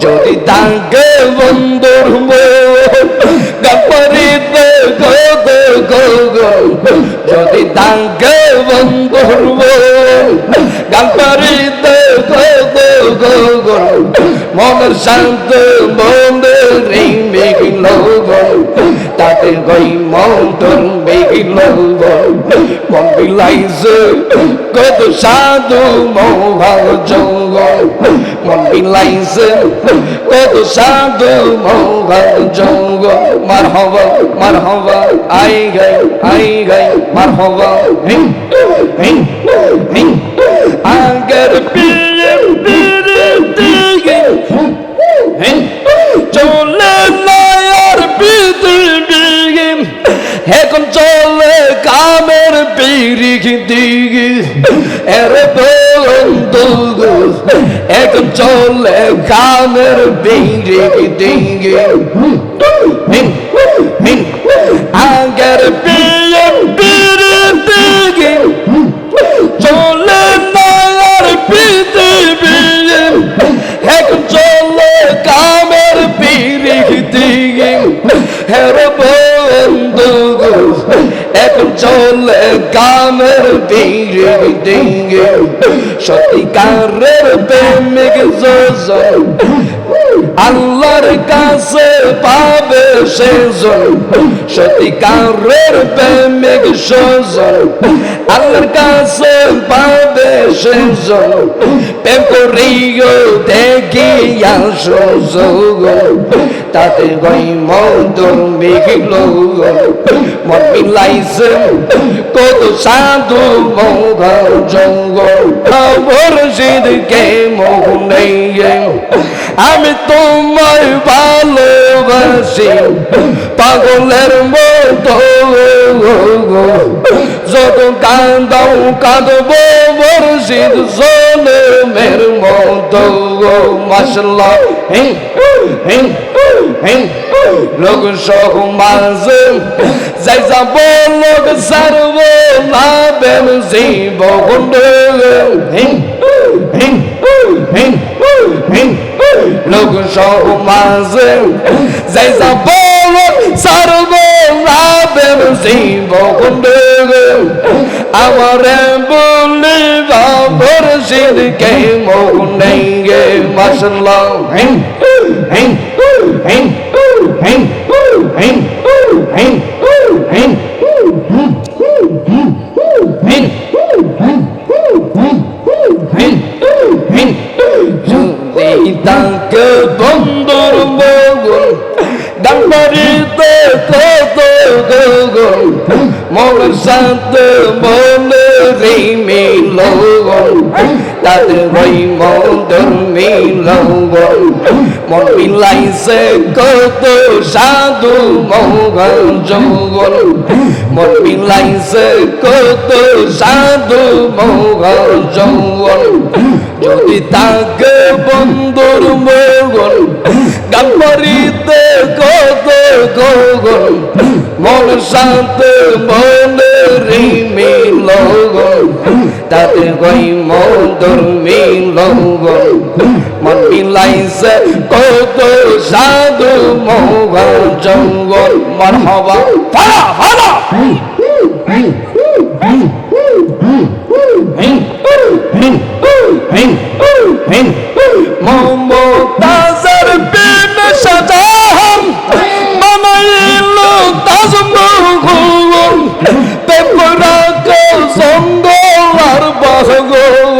যদি দাঙ্গে বন্দর গাপরে গো গো গো যদি দাঙ্গে বন্দর গাপারিতে গো গো গো গো। মনের শান্ত বন্ধে রিং বিঘিল গো তাতে গই মন্তর বিঘিল গো মন বিলাইছে কত সাধু মোহাল জঙ্গ মন বিলাইছে কত সাধু মোহাল জঙ্গ মার হব মার হব, আই গাই আই গাই, মার হব। হিং হিং হিং চলে গানের ডিঙ্গি ডিঙ্গি। আগের বিয়ে বিড়ি ডিঙ্গি। চলে নায়ার পিতে বিয়ে এক চলে কামের বিড়ি ডিঙ্গি। হের বন্ধু এখন চলে গানের ডিঙ্গে ডিঙ্গে সত্যিকারের প্রেমিক আল্লাহর কাছে পাবে সেজন সত্যিকারের প্রেমিক সজন আল্লাহর কাছে পাবে সেজন প্রেম করিও দেখি আসোগ তাতে গই মেঘিল মন মিলাইছে কত সাধু মৌঘ জঙ্গল। খবর সিদকে মোহ নেই আমি তোমায় ভালোবাসি। পাগলের মতো যত কান্দাও কাঁদবো মুর্শিদ সোনে মের মতো মাসাল্লাহ হিং হিং হিং, লোক সহ মাঝে যাই যাব, লোক সারব না বেন জীব হিং হিং হিং হিং লোক সহ মাঝে যাই যাব সারব বেন জীব আমার বলি বাবর সিরকে মোহ নেই গে মাসাল্লাহ হিং হিং হিং হিং হিং হিং দাঙ্কে বন্দর বগল ডাম্বারিতে কত গগল মোর সাত বলে রে মিলগল তাদের ওই মন্দর মিলগল মন মিলাইছে কত সাধু মঙ্গল যুগল মন মিলাইছে কত সাধু মঙ্গল যুগল যদি তাকে বন্ধুর মগন গাম্বারিতে কত গগন মন শান্ত মনে রিমি লগন তাতে গই মন্দর মিলগন মন মিলাইছে কত সাধু মগন জঙ্গল মন হবা ফালা ফালা হিন হিন মমতাজার বিন সাজাহাম। মানাইল তাজমহল তোমরা কো সন্দর বহগল।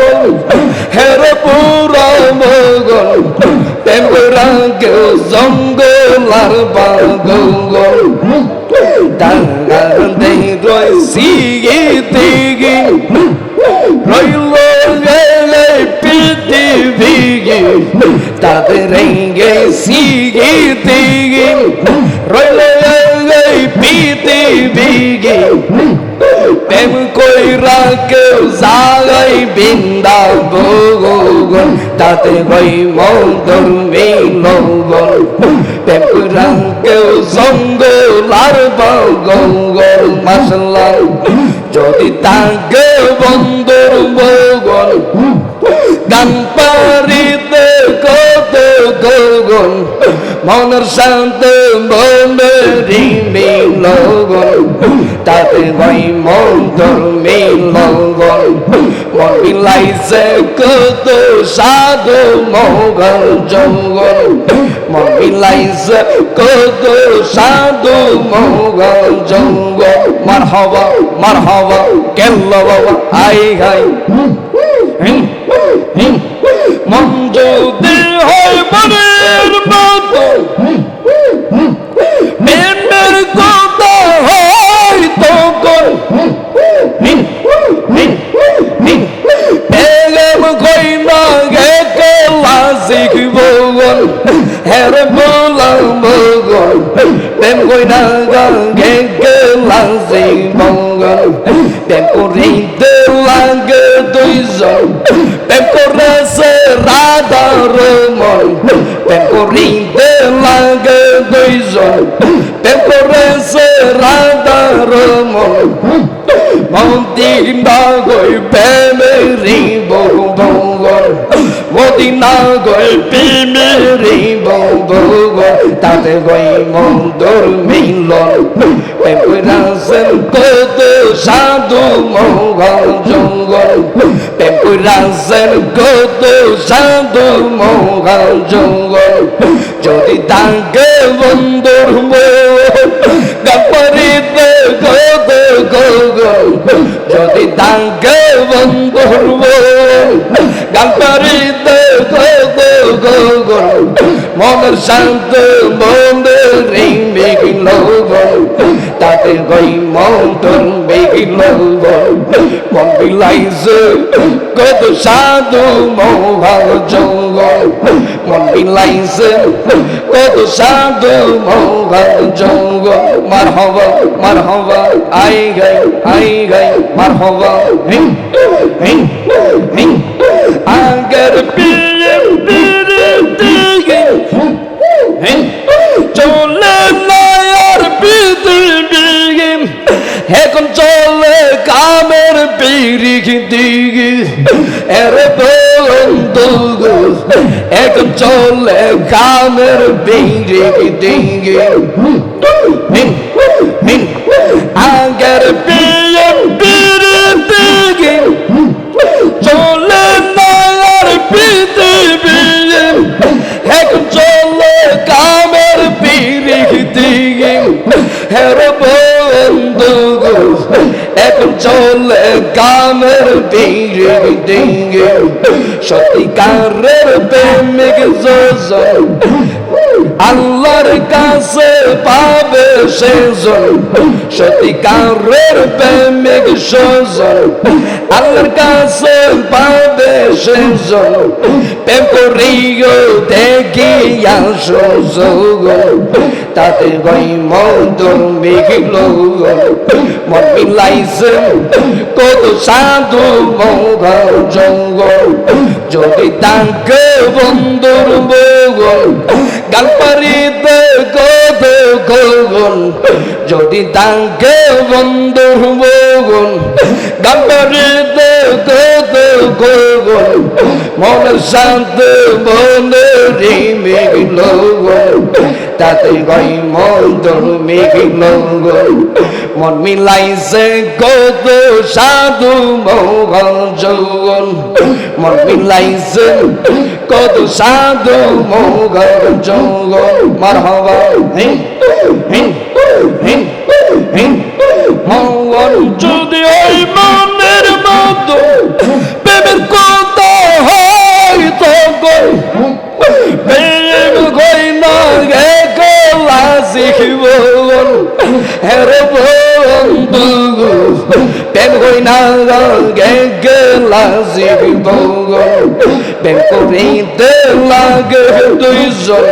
হেরে পুরা মগল। তোমরা কো জঙ্গলার বাগল ডাঙ্গা দেই রয় সিগে তেগে রইল তাদের রেঙ্গে সিগে তেগে, রইল গেলে পৃথিবীগে প্রেম কইরা কেউ জাগাই বিন্দা ভগন তাতে গই মন্দর মিলগন প্রেম কইরা কেউ জঙ্গলার বগল মাসলা যদি তাকে বন্ধুর বগল গান পারিতে কত গগন মনের শান্ত মনেরই মিলগন তাতে গই মন তোর মিলগন মন বিলাইছে কত সাধু মগল জঙ্গল। বিলাইছে কত সাধু মগল জঙ্গল। মার হবা মার হবা কেল্ল বাবা, হাই। মন যদি হয় মনের মতো, প্রেমের কথা হয় তখন। প্রেম কই না গে কেলা শিখব হের বলাম বগল, প্রেম কই না গে কেলা শিখব প্রেম করিতে লাগে দুইজন প্রেম করেছে রাধার মন প্রেম করিতে লাগে দুইজন প্রেম করেছে রাধার মন মদিনা মদিনা গই প্রেমেরি বঙ্গল তাতে গই মন্দর মিলন। পেপুরাসেন কত সাধু মঙ্গল জঙ্গল। পেপুরাসের কত সাধু মঙ্গল জঙ্গল। যদি তাকে বন্ধুর গাপরিতে যদি তাকে বন্ধুর গাপরিতে মনের শান্ত মনের মেঘিল তাতে গই মন্তর মেঘিল মন বিলাইছে, কত সাধু মহাল জঙ্গল। মন বিলাইছে, কত সাধু মহাল জঙ্গল। মার হবা মার হবা, আই গাই আই গাই, মার হবা। হিং হিং হিং আগের হিং চলে না আর পৃথিবী এখন চলে কামের পিড়ি দিগে এর বন্ধু এখন চলে কামের পিড়ি দিগে আগের চলে কামের পিড়ি দিগে সত্যিকারের প্রেমিক যোজন আল্লাহর কাছে পাবে সেজন সত্যিকারের প্রেমিক সজন আল্লাহর কাছে পাবে সেজন প্রেম করিও দেখি আসোগ তাতে গই মন্তর মেঘিল মন মিলাইছে, কত সাধু মৌঘর জঙ্গল। যদি তাকে বন্ধুর বগল গাল পারিতে কত গগন যদি তাকে বন্ধু বগুন গাল পারিতে কত গগন মনের শান্ত মনের মেঘিল তাতে গই মন্তর মেঘিল মন মিলাইছে কত সাধু মৌঘল যৌগন মন মিলাইছে কত সাধু মৌঘল যৌগন মার হবা হিং হিং হিং হিং। মৌগন যদি ওই মনের মতো প্রেমের কথা হয় তখন প্রেম শিখিব হের বন্ধু, প্রেম গই না গে গেলা শিখিব প্রেম করিতে লাগে দুইজন,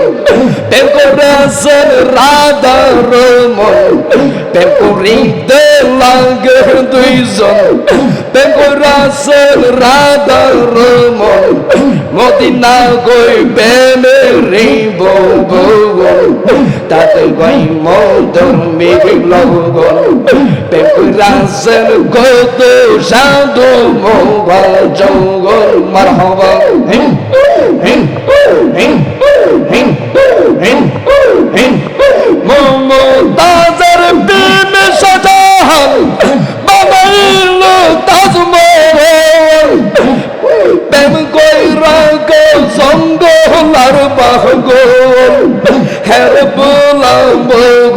প্রেম করেছেন রাধা রমন, প্রেম করিতে লাগে দুইজন, প্রেম করেছেন রাধা রমন, মদিনা গই প্রেমের বগন তাতে গই মদন মেঘ লঙ্গন পেপরাসের গত সাধু মঙ্গল জঙ্গল মারহবা হিম হিম হিম হিম হিম হিম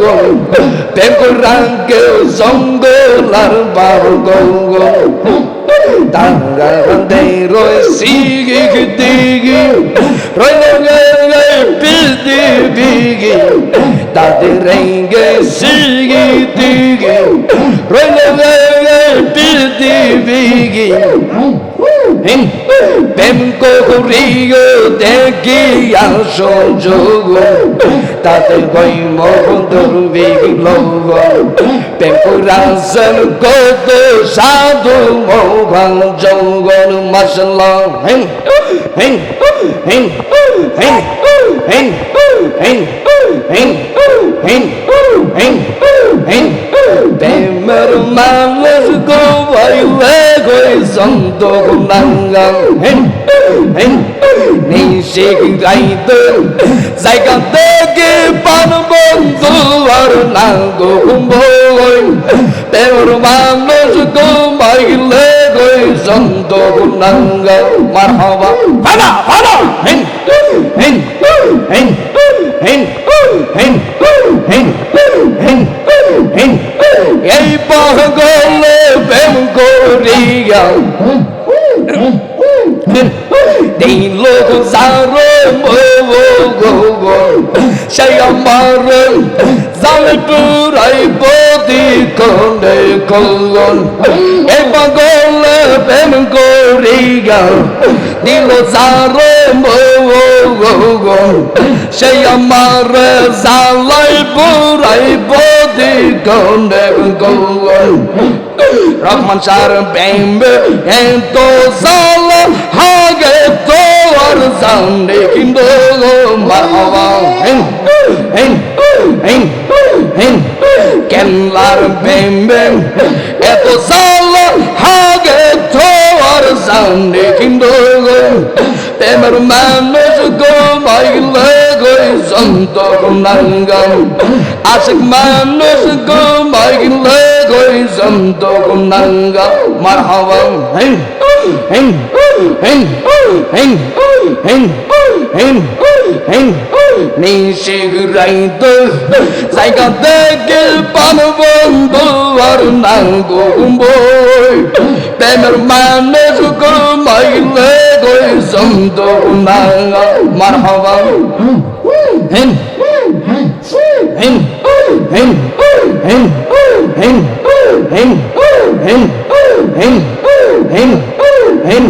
গঙ্গ পেগোরাঙ্গেও জঙ্গলার বার গঙ্গ Dangarande roi sigi digi Roi nogere pidi bigi Dadi renge sigi digi Roi nogere pidi bigi Hing bem ko rio degi asho jogo Tate goi mo dur bigi logo Bem ko rasan ko to sadu mo bang jogon mashallah Hin hin hin hin hin hin hin hin hin hin Bemer malas gaito জায়গা থেকে পান বন্ধু আর না গো বই তের মানুষ গো মাইলে গই সন্ত গুনাঙ্গা মার হবা ফানা ফানা হিন হিন হিন হিন হিন হিন হিন হিন এই পাগলে প্রেম করিয়া লোক যারো সেই আমার জালে পুরাই বদি কন্ডে কলন এ পাগলে প্রেম করিয়া দিল যারো আমার জালাই পুরাই বদি Rahman çağır bembe en tozalan hage tovar zande kim dolu marhava en en en en kenlar bembe et tozalan hage tovar zande kim dolu temer manus go my love গই সন্ত গুণাঙ্গম আশিক মানুষ গো মাইলে গই সন্ত গুণাঙ্গা মারহাবা। হেন হেন হেন হেন হেন হেন হেন নিশিক রাইত জায়গা দেখে পান বন্ধু আর নাঙ্গো বই। প্রেমের মানুষ গো মাইলে গই সন্ত গুণাঙ্গা মারহাবা। হেন হেন হেন হেন হেন হেন হেন হেন হেন হেন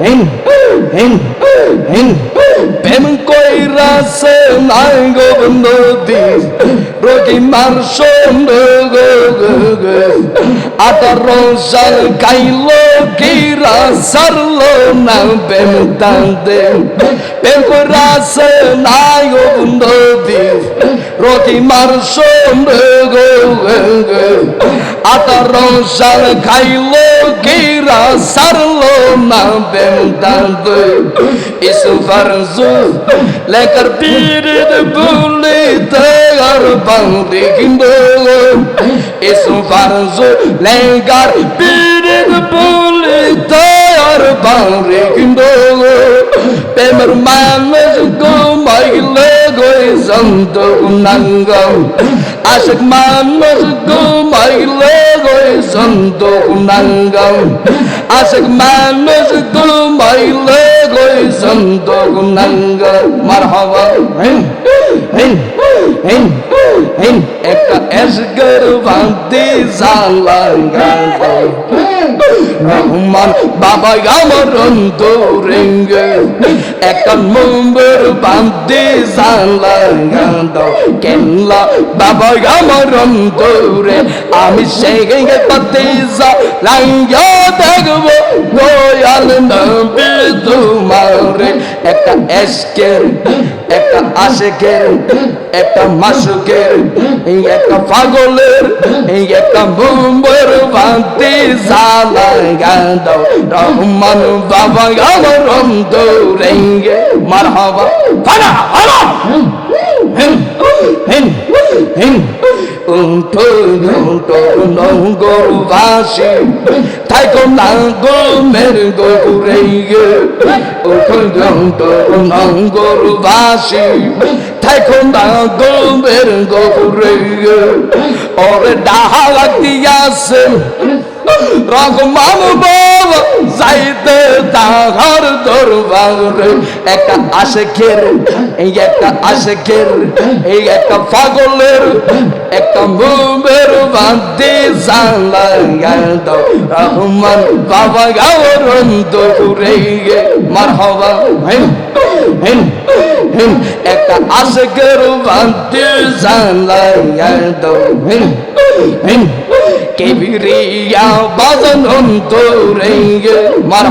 হেন হেন হেন প্রেম কইরাছে নাই গো নদী রোগী মার সন্দ গো গো গো আটার সাল গাইল কিরা সারলো না প্রেম দান্দে প্রেম রাসে নাই গো নদী রতি মার সন্দ্রে গো আতার সাল খাইলো কিরা সারলো না প্রেম দান্দে ইসু ফারজু লেকার পীরের ভুলে তেয়ার বান্দি কিন্তু ইসু ফারজু লেকার পীরের ভুলে তেয়ার আমার বাউরে গো প্রেমের মানুষ গো মাইল গো সন্ত উন্নঙ্গ আশক মানুষ গো মাইল গো সন্ত উন্নঙ্গ আশক মানুষ গো মাইল গো সন্ত উন্নঙ্গ মার হওয়া একটা এসগর বান্তি জালাঙ্গা রহমান বাবা আমার অন্তরেঙ্গে একটা নম্বর বান্তি জালাঙ্গা কেনলা বাবা আমার অন্তরে আমি সেই পাতে জালাঙ্গা দেখব দয়াল নবী তোমারে একটা এসকের আশেকের, একটা মাসুকের এই একটা পাগলের, এই একটা মুম্বর বান্তি জালা গান্দাও রহমান বাবা আমার রন্দ রেঙ্গে মার হবা ফানা ফানা হেন হেন হেন উঠো উঠো নঙ্গর বাসি থাকো নাঙ্গ মের গৌরাইয়ে ওখন জন্ত নাঙ্গর বাসি থাকো নাঙ্গ মের গৌরাইয়ে ওরে ডাহা লাগিয়াছে। রঘমান বাবা যাইতে তাহার দরবারে একটা এই একটা এই একটা পাগলের, একটা মুমের বান্দি জানলা দাও। রহমান বাবা গাওয়ার অন্তরে মার হবা হেন হেন হেন একটা বান্দি জানলা দাও। হেন হেন কেবিরিয়া বাজন অন্তরে মার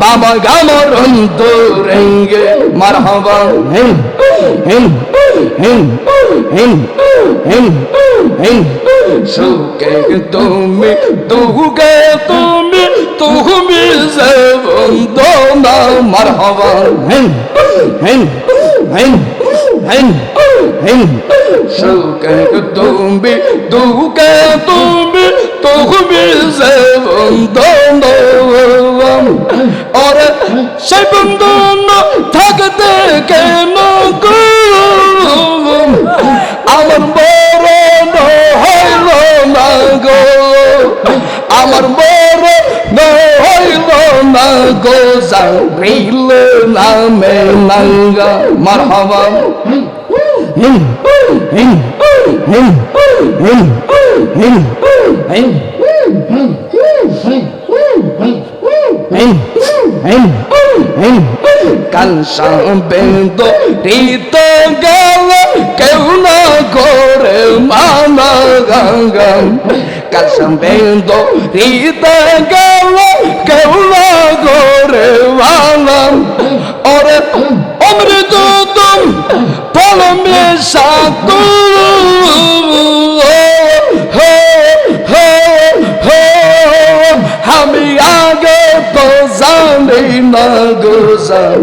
Baba Gamaran Durenge Marhaba Hen Hen Hen Hen Hen নেই। সুখে তুমি দুঃখে তুমি তুমি সে বন্ধু না মার হওয়া নেই। নেই নেই নেই নেই। সুখে তুমি দুঃখে তুমি তুমি সে বন্ধু ওরে সে বন্ধু থাকতে কে আমার বড় নইল না গো যাইল না মে নাঙ্গা মারহাবা। হুম হুম হুম হুম হুম হুম কানসাবেন্দ রীত গেল কেউ না করে মানা গঙ্গা। কাসমেন্দ হৃদে গেল কেউল গোরে ভালাম ওরে অমৃত তুম পলমে সাতু আমি আগে তো জানি না গোজান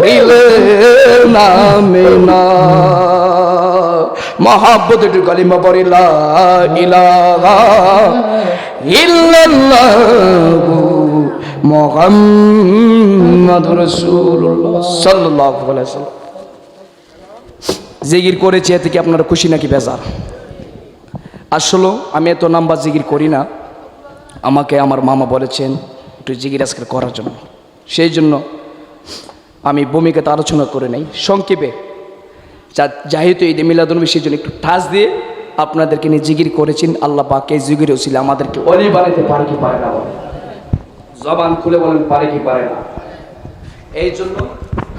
রিলে নামে না। মহাব্বত একটু ওয়াসাল্লাম জিকির করেছি, এতে কি আপনারা খুশি নাকি বেজার? আসলে আমি এত নাম্বার জিকির করি না। আমাকে আমার মামা বলেছেন, একটু জিগির আজকে করার জন্য। সেই জন্য আমি ভূমিকাতে আলোচনা করে নেই। সংক্ষেপে যেহেতু এই মিলাদুনবী সেই জন্য একটু ঠাস দিয়ে আপনাদেরকে নিয়ে জিগির করেছেন। আল্লাহ পাক জিকির ছিল আমাদেরকে অলি বানাইতে পারে কি পারে না জবান খুলে বলেন, পারে কি পারে না। এই জন্য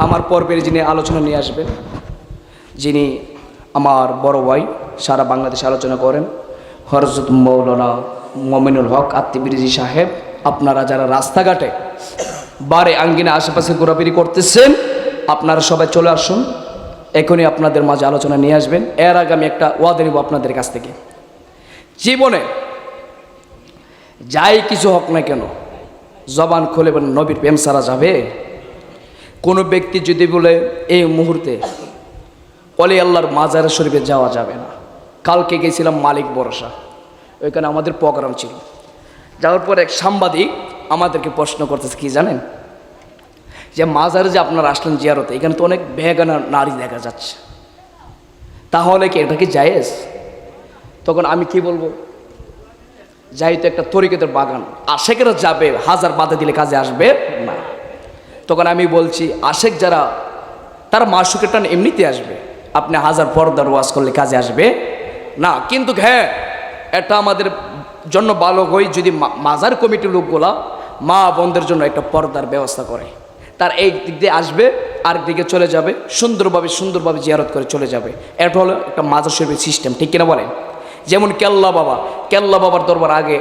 আমার পর্বের যিনি আলোচনা নিয়ে আসবেন, যিনি আমার বড় ভাই, সারা বাংলাদেশে আলোচনা করেন হরজত মৌলানা মমিনুল হক আত্মিবিরিজি সাহেব, আপনারা যারা রাস্তাঘাটে বারে আঙ্গিনা আশেপাশে ঘোরাফেরি করতেছেন, আপনারা সবাই চলে আসুন। এখনই আপনাদের মাঝে আলোচনা নিয়ে আসবেন। এর আগে আমি একটা ওয়াদা নিব আপনাদের কাছ থেকে। জীবনে যাই কিছু হোক না কেন, জবান খুলে বলেন, নবীর প্রেম সারা যাবে? কোনো ব্যক্তি যদি বলে, এই মুহূর্তে অলি আল্লাহর মাজার শরীফে যাওয়া যাবে না। কালকে গেছিলাম মালিক বরসা ওইখানে আমাদের প্রোগ্রাম ছিল। যাওয়ার পর এক সাংবাদিক আমাদেরকে প্রশ্ন করতেছে, কি জানেন? যে মাজারে যে আপনারা আসলেন জিয়ারতে, এখানে তো অনেক বেগানা নারী দেখা যাচ্ছে। তাহলে কি এটা কি জায়েজ? তখন আমি কি বলব? যাই তো একটা তরিকতের বাগান। আশেকেরা যাবে, হাজার বাধা দিলে কাজে আসবে? না। তখন আমি বলছি, আশেক যারা, তারা মাসুকের টান এমনিতে আসবে। আপনি হাজার পর্দার ওয়াজ করলে কাজে আসবে? না, কিন্তু হ্যাঁ এটা আমাদের জন্য ভালো হয় যদি মাজার কমিটির লোকগুলা মা বোনদের জন্য একটা পর্দার ব্যবস্থা করে। তার এই দিক দিয়ে আসবে, আরেক দিকে চলে যাবে, সুন্দরভাবে সুন্দরভাবে জিয়ারত করে চলে যাবে। এটা হলো একটা মাজার শরীফের সিস্টেম ঠিক কিনা বলেন? যেমন কেল্লা বাবা, কেল্লা বাবার দরবার আগে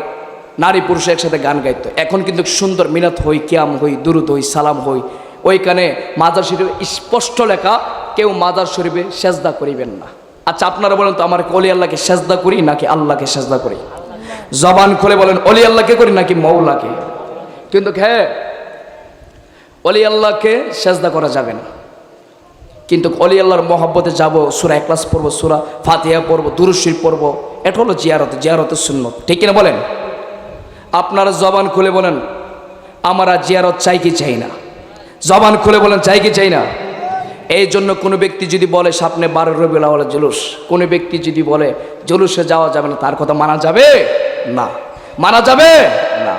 নারী পুরুষ একসাথে গান গাইতো। এখন কিন্তু সুন্দর মিনাত হই, কিয়াম হই, দুরুদ হই, সালাম হই। ওইখানে মাজার শরীফে স্পষ্ট লেখা, কেউ মাজার শরীফে সেজদা করিবেন না। আচ্ছা আপনারা বলেন তো, আমার অলি আল্লাহকে সেজদা করি নাকি আল্লাহকে সেজদা করি? জবান খুলে বলেন, অলি আল্লাহকে করি নাকি মৌলাকে? কিন্তু হ্যাঁ অলি আল্লাহকে সেজদা করা যাবে না। কিন্তু অলি আল্লাহর মহব্বতে যাব, সুরা একলাস পড়ব, সুরা ফাতিহা পড়ব দুরুশির পড়ব, এটা হলো জিয়ারত জিয়ারতের শূন্য ঠিক কিনা বলেন? আপনারা জবান খুলে বলেন, আমরা জিয়ারত চাই কি চাই না? জবান খুলে বলেন, চাই কি চাই না? এই জন্য কোনো ব্যক্তি যদি বলে, সামনে বারো রবিউল আওয়াল জুলুস। কোনো ব্যক্তি যদি বলে, জুলুসে যাওয়া যাবে না, তার কথা মানা যাবে না। মানা যাবে না।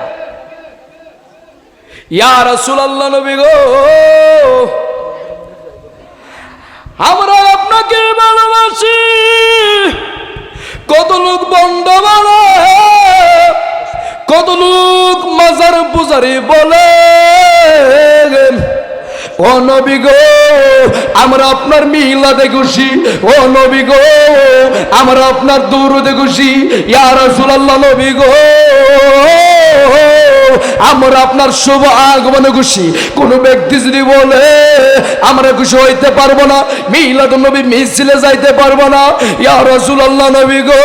ইয়া রাসূলুল্লাহ নবী আমরা আপনাকে ভালোবাসি। কত লোক বন্ধ বলে কত লোক মাজার পূজারি বলে। গো, আমরা আপনার মিলাদে খুশি। ও নবী গো, আমরা আপনার দৌড়তে খুশি। ইয়া রাসূলুল্লাহ নবী গো। আমরা আপনার শুভ আগমনে খুশি। কোন ব্যক্তি যদি বলে, আমরা খুশি হইতে পারব না মিলাদ নবী মিছিলে যাইতে পারব না। ইয়া রাসূলুল্লাহ নবী গো।